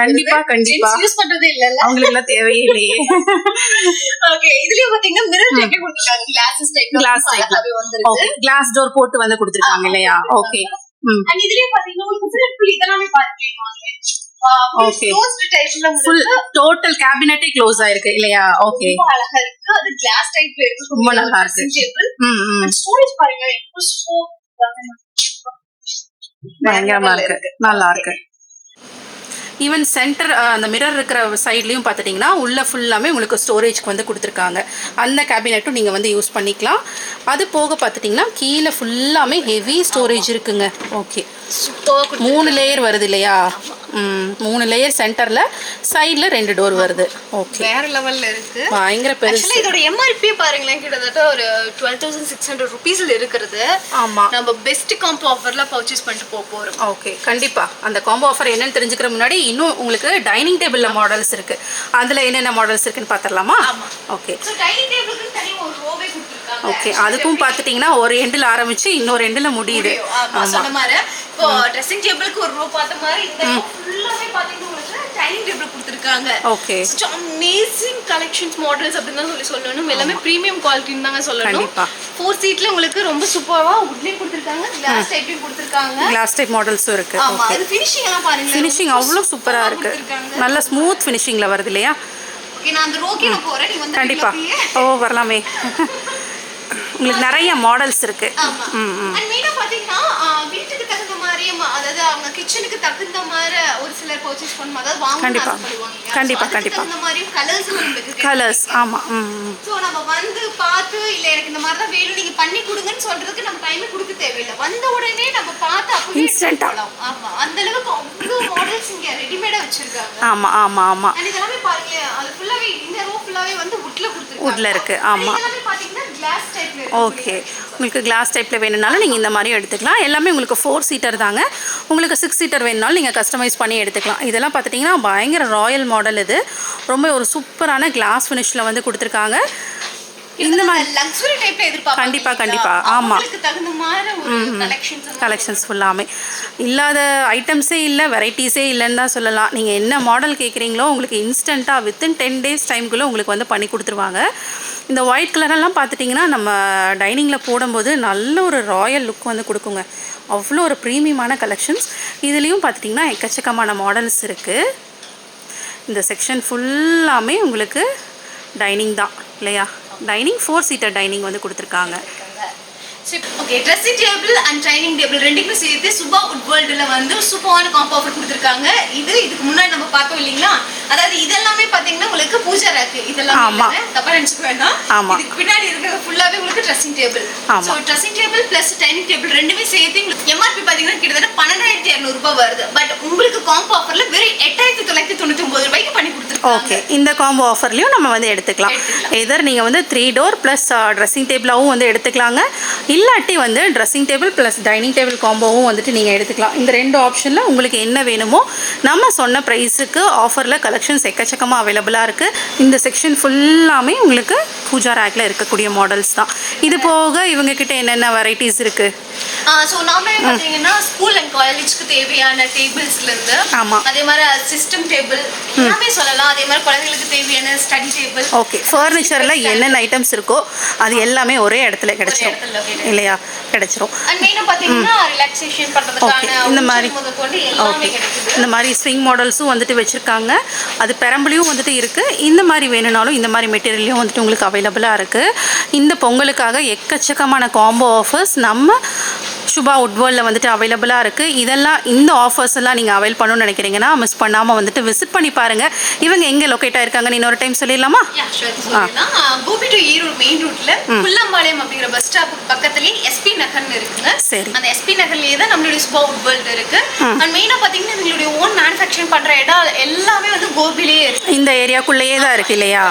[SPEAKER 2] கண்டிப்பா கண்டிப்பா.
[SPEAKER 1] யூஸ் பண்றதே இல்லல்ல.
[SPEAKER 2] அவங்களுக்கு எல்லாம் தேவையே இல்லையே
[SPEAKER 1] ஓகே இதுலயும் பாத்தீங்கன்னா மிரர் டைப்பே கொடுத்திருக்காங்க. கிளாஸஸ் டைப்
[SPEAKER 2] கிளாஸ் டோர் போட்டு வந்து கொடுத்துருக்காங்க இல்லையா? ஓகே
[SPEAKER 1] அண்ட் இதுலயும் பாத்தீங்கன்னா உங்களுக்கு ஃபுல் இதெல்லாமே பாத்துக்கலாம்
[SPEAKER 2] ஃபுல் டோட்டல் கேபினட்டே க்ளோஸ் ஆயிருக்கு இல்லையா? ஓகே
[SPEAKER 1] அழகா இருக்கு. அது கிளாஸ் டைப்ல இருக்கு.
[SPEAKER 2] ரொம்ப நல்லா இருக்கு.
[SPEAKER 1] ஸ்டோரேஜ் பாருங்க ரொம்ப சூப்பர்
[SPEAKER 2] பயங்கரமா இருக்கு. நல்லா இருக்கு. ஈவன் சென்டர் uh, அந்த மிரர் இருக்கிற சைட்லேயும் பார்த்துட்டிங்கன்னா உள்ள ஃபுல்லாமே உங்களுக்கு ஸ்டோரேஜ்க்கு வந்து கொடுத்துருக்காங்க. அந்த கேபினெட்டும் நீங்கள் வந்து யூஸ் பண்ணிக்கலாம். அது போக பார்த்துட்டிங்கன்னா கீழே ஃபுல்லாமே ஹெவி ஸ்டோரேஜ் இருக்குங்க. ஓகே மூணு லேயர் வருது இல்லையா? மூணு லேயர் சென்டரில் சைடில் ரெண்டு டோர் வருது. ஓகே
[SPEAKER 1] வேற லெவல்ல இருக்கு.
[SPEAKER 2] பயங்கர பெருசு.
[SPEAKER 1] இதோட எம்ஆர்பி பாருங்களேன் கிட்டத்தட்ட ஒரு டுவெல் தௌசண்ட் சிக்ஸ் ஹண்ட்ரட் ருபீஸ்ல இருக்கிறது.
[SPEAKER 2] ஆமாம்
[SPEAKER 1] நம்ம பெஸ்ட் காம்போ ஆஃபர்ல பர்ச்சேஸ் பண்ணிட்டு போக போறோம்.
[SPEAKER 2] ஓகே கண்டிப்பாக அந்த காம்போ ஆஃபர் என்னன்னு தெரிஞ்சுக்கிற முன்னாடி இன்னும் உங்களுக்கு டைனிங் டேபிளில் மாடல்ஸ் இருக்குது அதில் என்னென்ன மாடல்ஸ் இருக்குன்னு பார்த்துடலாமா
[SPEAKER 1] ஆமா.
[SPEAKER 2] ஓகே
[SPEAKER 1] டைனிங் டேபிளுக்கு தனி ஒரு ரோவே
[SPEAKER 2] ஓகே அதுக்கும் பார்த்துட்டிங்கன்னா ஒரு எண்டில் ஆரம்பித்து இன்னொரு எண்டில் முடியுது.
[SPEAKER 1] ஆமா சொன்ன மாதிரி இப்போ ட்ரெஸ்ஸிங் டேபிளுக்கு ஒரு ரோ பார்த்த மாதிரி இந்த ஃபுல்லாவே பாத்தீங்கன்னா உங்களுக்கு டைனிங் டேபிள் கொடுத்துருக்காங்க.
[SPEAKER 2] ஓகே
[SPEAKER 1] அமேசிங் கலெக்ஷன்ஸ் மாடல்ஸ் அப்படின்னு தான் சொல்லி சொல்லணும். எல்லாமே ப்ரீமியம் குவாலிட்டின்னு தாங்க சொல்லணும். ஃபோர் சீட்ல உங்களுக்கு ரொம்ப சூப்பரா உட்லயும் கொடுத்துருக்காங்க. கிளாஸ் டைப்லயும் கொடுத்துருக்காங்க.
[SPEAKER 2] கிளாஸ் டைப் மாடல்ஸும் ஓகே
[SPEAKER 1] அது ஃபினிஷிங் எல்லாம் பாருங்க
[SPEAKER 2] ஃபினிஷிங் அவ்வளோ சூப்பராக இருக்குது நல்ல ஸ்மூத் ஃபினிஷிங்கில் வருது இல்லையா?
[SPEAKER 1] ஓகே நான் அந்த ரோக்கே நான் போறேன். நீ வந்து
[SPEAKER 2] கண்டிப்பாக ஓ வரலாமே. *laughs* உங்களுக்கு நிறைய மாடல்ஸ் இருக்குது
[SPEAKER 1] ஆமா. அண்ட் அவங்க கிச்சனுக்கு தகுந்த மாதிரி ஒரு சிலர் பர்ச்சேஸ் பண்ணும் அதாவது வாங்கணும்னு
[SPEAKER 2] கண்டிப்பா.
[SPEAKER 1] ஆசைப்படுவாங்க?
[SPEAKER 2] கண்டிப்பா,
[SPEAKER 1] அதுக்கு
[SPEAKER 2] கண்டிப்பா.
[SPEAKER 1] தகுந்த மாதிரி கலர்ஸ் உங்களுக்கு
[SPEAKER 2] கலர்ஸ் ஆமாம் ம்.
[SPEAKER 1] ஸோ நம்ம வந்து பார்த்து இல்லை எனக்கு இந்த மாதிரி தான் வேணும் நீங்கள் பண்ணி கொடுங்கன்னு சொல்றதுக்கு நம்ம டைமே கொடுக்க தேவையில்லை வந்த உடனே நம்ம பார்த்து அப்பவே
[SPEAKER 2] Instant ஆ.
[SPEAKER 1] எடுத்துக்கலாம். ஆமா அந்த அளவுக்கு அவ்வளோ மாடல்ஸ் இங்க ரெடிமேடா வச்சிருக்காங்க
[SPEAKER 2] ஆமாம் ஆமாம் ஆமாம்
[SPEAKER 1] அண்ட் இதெல்லாமே பாருங்களேன் அது ஃபுல்லாவே இந்த ரோ ஃபுல்லாவே வந்து உட்ல கொடுத்துருக்காங்க
[SPEAKER 2] Woodல இருக்கு, ஆமா.
[SPEAKER 1] இதெல்லாமே பாத்தீங்கன்னா கிளாஸ் டைப்ல
[SPEAKER 2] ஓகே உங்களுக்கு கிளாஸ் டைப்பில் வேணும்னாலும் நீங்கள் இந்த மாதிரி எடுத்துக்கலாம். எல்லாமே உங்களுக்கு ஃபோர் சீட்டர் தாங்க. உங்களுக்கு சிக்ஸ் சீட்டர் வேணுனாலும் நீங்கள் கஸ்டமைஸ் பண்ணி எடுத்துக்கலாம். இதெல்லாம் பார்த்துட்டிங்கன்னா பயங்கர ராயல் மாடல் இது. ரொம்ப ஒரு சூப்பரான கிளாஸ் ஃபினிஷில் வந்து கொடுத்துருக்காங்க. இந்த மாதிரி
[SPEAKER 1] லக்ஸுரி டைப்ல எதிர்பார்ப்பாங்க
[SPEAKER 2] கண்டிப்பா,
[SPEAKER 1] இல்லையா?
[SPEAKER 2] கண்டிப்பா. ஆமா.
[SPEAKER 1] அவங்களுக்கு தகுந்த மாதிரி ஒரு கலெக்ஷன்ஸ்
[SPEAKER 2] கலெக்ஷன்ஸ் ஃபுல்லாமே இல்லாத ஐட்டம்ஸே இல்லை வெரைட்டிஸே இல்லைன்னு தான் சொல்லலாம். நீங்கள் என்ன மாடல் கேட்குறீங்களோ உங்களுக்கு இன்ஸ்டண்ட்டாக வித்தின் டென் டேஸ் டைம்குள்ளே உங்களுக்கு வந்து பண்ணி கொடுத்துருவாங்க. இந்த ஒயிட் கலரெல்லாம் பார்த்துட்டிங்கன்னா நம்ம டைனிங்கில் போடும்போது நல்ல ஒரு ராயல் லுக் வந்து கொடுக்குங்க. அவ்வளோ ஒரு ப்ரீமியமான கலெக்ஷன்ஸ் இதுலேயும் பார்த்துட்டிங்கன்னா எக்கச்சக்கமான மாடல்ஸ் இருக்குது இந்த செக்ஷன் ஃபுல்லாமே உங்களுக்கு டைனிங் தான் இல்லையா? டைனிங் ஃபோர் சீட்டர் டைனிங் வந்து கொடுத்துருக்காங்க.
[SPEAKER 1] Okay dressing table and dining table ரெண்டுக்கும் சேர்த்து சுபா உட் வேர்ல்டில் வந்து சூப்பரான காம்போ ஆஃபர் கொடுத்துருக்காங்க. இது இதுக்கு முன்னாடி நம்ம பார்த்தோம் இல்லைங்களா? அதாவது இதெல்லாமே பாத்தீங்கன்னா உங்களுக்கு பூஜா ரேக்கு இதெல்லாம்
[SPEAKER 2] ஆமா.
[SPEAKER 1] தப்பா நினைச்சுக்க வேண்டாம்.
[SPEAKER 2] ஆமா.
[SPEAKER 1] இதுக்கு பின்னாடி இருக்கிறது ஃபுல்லாவே உங்களுக்கு ட்ரெஸ்ஸிங் டேபிள்
[SPEAKER 2] ஆமா.
[SPEAKER 1] Dressing table plus dining table ரெண்டுமே சேர்த்து எம்ஆர்பி பாத்தீங்கன்னா கிட்டத்தட்ட பன்னெண்டாயிரத்தி இரநூறு ரூபாய் வருது. பட் உங்களுக்கு காம்போ ஆஃபர்ல வெறும் எட்டாயிரத்தி தொள்ளாயிரத்தி தொண்ணூத்தி ஒன்பது ரூபாய்க்கு பண்ணி கொடுத்துருக்காங்க.
[SPEAKER 2] ஓகே இந்த காம்போ ஆஃபர்லையும் நம்ம வந்து எடுத்துக்கலாம். எதர் நீங்கள் வந்து த்ரீ டோர் ப்ளஸ் ட்ரெஸ்ஸிங் டேபிளாகவும் வந்து எடுத்துக்கலாங்க. இல்லாட்டி வந்து dressing table plus dining table காம்போவும் வந்துட்டு நீங்கள் எடுத்துக்கலாம். இந்த ரெண்டு ஆப்ஷனில் உங்களுக்கு என்ன வேணுமோ நம்ம சொன்ன ப்ரைஸுக்கு ஆஃபரில் கலெக்ஷன்ஸ் எக்கச்சக்கமாக அவைலபிளாக இருக்குது இந்த செக்ஷன் ஃபுல்லாமே உங்களுக்கு பூஜா ரேக்கில் இருக்கக்கூடிய மாடல்ஸ் தான். இது போக இவங்க கிட்ட என்னென்ன வெரைட்டிஸ் இருக்குது
[SPEAKER 1] ஸோ நாம பார்த்தீங்கன்னா ஸ்கூல் அண்ட் காலேஜ்க்கு தேவையான டேபிள்ஸ்ல இருந்து
[SPEAKER 2] ஆமா.
[SPEAKER 1] அதே மாதிரி சிஸ்டம் டேபிள் எல்லாமே சொல்லலாம். அதே மாதிரி குழந்தைங்களுக்கு தேவையான ஸ்டடி டேபிள்
[SPEAKER 2] ஓகே ஃபர்னிச்சரில் என்னென்ன ஐட்டம்ஸ் இருக்கோ அது எல்லாமே ஒரே இடத்துல கிடைச்சிரும். இல்லையா? கிடைச்சிரும்.
[SPEAKER 1] அண்ட் மெயினாக பார்த்தீங்கன்னா ரிலாக்ஸேஷன் பண்ணுறதுக்கான
[SPEAKER 2] இந்த மாதிரி
[SPEAKER 1] எல்லாமே
[SPEAKER 2] ஓகே இந்த மாதிரி ஸ்விங் மாடல்ஸும் வந்துட்டு வச்சுருக்காங்க. அது பெரம்புலையும் வந்துட்டு இருக்குது இந்த மாதிரி வேணும்னாலும் இந்த மாதிரி மெட்டீரியலையும் வந்துட்டு உங்களுக்கு அவைலபிளாக இருக்குது இந்த பொங்கலுக்காக எக்கச்சக்கமான காம்போ ஆஃபர்ஸ் நம்ம சுபா உட்வேர்ல்டில் வந்துட்டு அவைலபிளாக இருக்குது இதெல்லாம் இந்த ஆஃபர்ஸ் எல்லாம் நீங்கள் அவைல் பண்ணணும்னு நினைக்கிறீங்கன்னா மிஸ் பண்ணாமல் வந்துட்டு விசிட் பண்ணி பாருங்கள் இவங்க எங்கே லொக்கேட் ஆயிருக்காங்கன்னு இன்னொரு டைம் சொல்லிடலாமா?
[SPEAKER 1] கோபி டு ஈரோடு மெயின் ரூட்ல புல்லம்பாளையம் அப்படிங்கிற பஸ் ஸ்டாப் பக்கத்துலயே எஸ்பி நகர்னு இருக்குங்க.
[SPEAKER 2] சரி.
[SPEAKER 1] அந்த எஸ்பி நகர்லயே தான் நம்மளுடைய சுபா உட் வேர்ல்டு இருக்கு அண்ட் மெயினா பாத்தீங்கன்னா இவங்களுடைய ஓன் மேனுஃபேக்சரிங் பண்ற இடம் எல்லாமே வந்து கோபிலேயே இருக்கு.
[SPEAKER 2] இந்த ஏரியாக்குள்ளேயே தான் இருக்குது இல்லையா?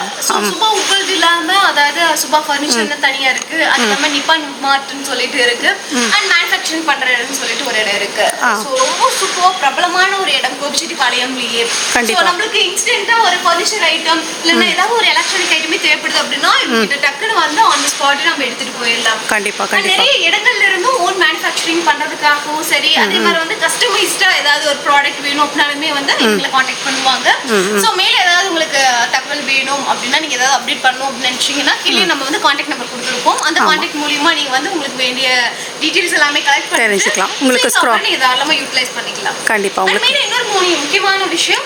[SPEAKER 1] சுபா உட்வேர்ல்டு இல்லாம அதாவது சுபா ஃபர்னிச்சர்னு தனியா இருக்கு. அது இல்லாம நிப்பான் மார்ட்னு சொல்லிட்டு இருக்கு. அண்ட் மேனுஃபேக்சரிங் பண்ற இடம்னு சொல்லிட்டு ஒரு இடம் இருக்கு. ஸோ ரொம்ப சூப்பர் பிரபலமான ஒரு இடம் கோபிச்செட்டிப்பாளையம்லயே
[SPEAKER 2] கண்டிப்பா.
[SPEAKER 1] So, நம்மளுக்கு இன்ஸ்டன்ட்டா ஒரு ஃபர்னிச்சர் ஐட்டம் இல்லைன்னா ஏதாவது ஒரு எலக்ட்ரானிக் ஐட்டமே தேவைப்படுது அப்படின்னா இவங்க டக்குன்னு வந்து ஆன் தி ஸ்பாட் நம்ம எடுத்துட்டு போயிடலாம்.
[SPEAKER 2] கண்டிப்பாக
[SPEAKER 1] நிறைய இடங்கள்ல இருந்தும் ஓன் மேனுஃபேக்சரிங் பண்றதுக்காகவும் சரி அதே மாதிரி வந்து கஸ்டமைஸ்டா ஏதாவது ஒரு ப்ராடக்ட் வேணும் அப்படின்னாலுமே வந்து எங்களை காண்டாக்ட் பண்ணுவாங்க. ஸோ மேல ஏதாவது உங்களுக்கு தகவல் வேணும் அப்படின்னா நீங்க ஏதாவது அப்டேட் பண்ணணும் அப்படின்னு நினைச்சீங்கன்னா கீழே நம்ம வந்து காண்டாக்ட் நம்பர் கொடுத்துருப்போம். அந்த காண்டாக்ட் மூலியமா நீங்க வந்து உங்களுக்கு வேண்டிய டீடைல்ஸ் எல்லாமே
[SPEAKER 2] தெரிஞ்சுக்கலாம். உங்களுக்கு
[SPEAKER 1] தாராளமா யூட்டிலைஸ் பண்ணிக்கலாம்.
[SPEAKER 2] கண்டிப்பாக உங்களுக்கு
[SPEAKER 1] இன்னொரு மூணு முக்கியமான விஷயம்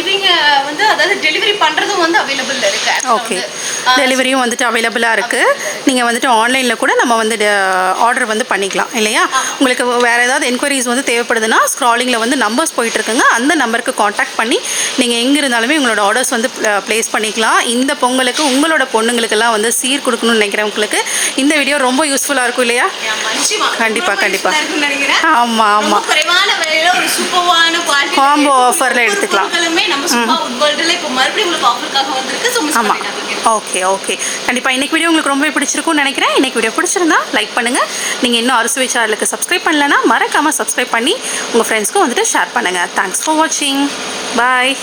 [SPEAKER 1] இவங்க வந்து அதாவது டெலிவரி பண்றதும் வந்து அவைலபிள் இருக்கு.
[SPEAKER 2] ஓகே டெலிவரியும் வந்துட்டு அவைலபிளாக இருக்குது நீங்கள் வந்துட்டு ஆன்லைனில் கூட நம்ம வந்து ஆர்டர் வந்து பண்ணிக்கலாம் இல்லையா? உங்களுக்கு வேறு ஏதாவது என்கொயரிஸ் வந்து தேவைப்படுதுன்னா ஸ்க்ராலிங்கில் வந்து நம்பர்ஸ் போயிட்டு இருக்குங்க. அந்த நம்பருக்கு காண்டாக்ட் பண்ணி நீங்கள் எங்கே இருந்தாலுமே உங்களோட ஆர்டர்ஸ் வந்து ப்ளேஸ் பண்ணிக்கலாம். இந்த பொங்கலுக்கு உங்களோட பொண்ணுங்களுக்கெல்லாம் வந்து சீர் கொடுக்கணும்னு நினைக்கிறவங்களுக்கு இந்த வீடியோ ரொம்ப யூஸ்ஃபுல்லாக இருக்கும் இல்லையா?
[SPEAKER 1] நிச்சயமா.
[SPEAKER 2] கண்டிப்பா,
[SPEAKER 1] ரொம்ப
[SPEAKER 2] கண்டிப்பா.
[SPEAKER 1] useful ஆ இருக்கும்னு நினைக்கிறேன்.
[SPEAKER 2] ஆமா, ஆமா.
[SPEAKER 1] ரொம்ப குறைவான விலையில ஒரு சூப்பர்வான quality
[SPEAKER 2] Combo
[SPEAKER 1] இருக்கு.
[SPEAKER 2] offer ல
[SPEAKER 1] ஒவ்வொரு
[SPEAKER 2] எடுத்துக்கலாம். ஆமாம் ஓகே ஓகே கண்டிப்பாக இன்னைக்கு வீடியோ உங்களுக்கு ரொம்ப பிடிச்சிருக்கும்னு நினைக்கிறேன் இன்னைக்கு வீடியோ பிடிச்சிருந்தா லைக் பண்ணுங்கள் நீங்கள் இன்னும் அறுசுவை சேனலுக்கு சப்ஸ்கிரைப் பண்ணலன்னா மறக்காமல் சப்ஸ்கிரைப் பண்ணி உங்கள் ஃப்ரெண்ட்ஸ்க்கும் வந்துட்டு ஷேர் பண்ணுங்கள் தேங்க்ஸ் ஃபார் வாட்சிங் பாய்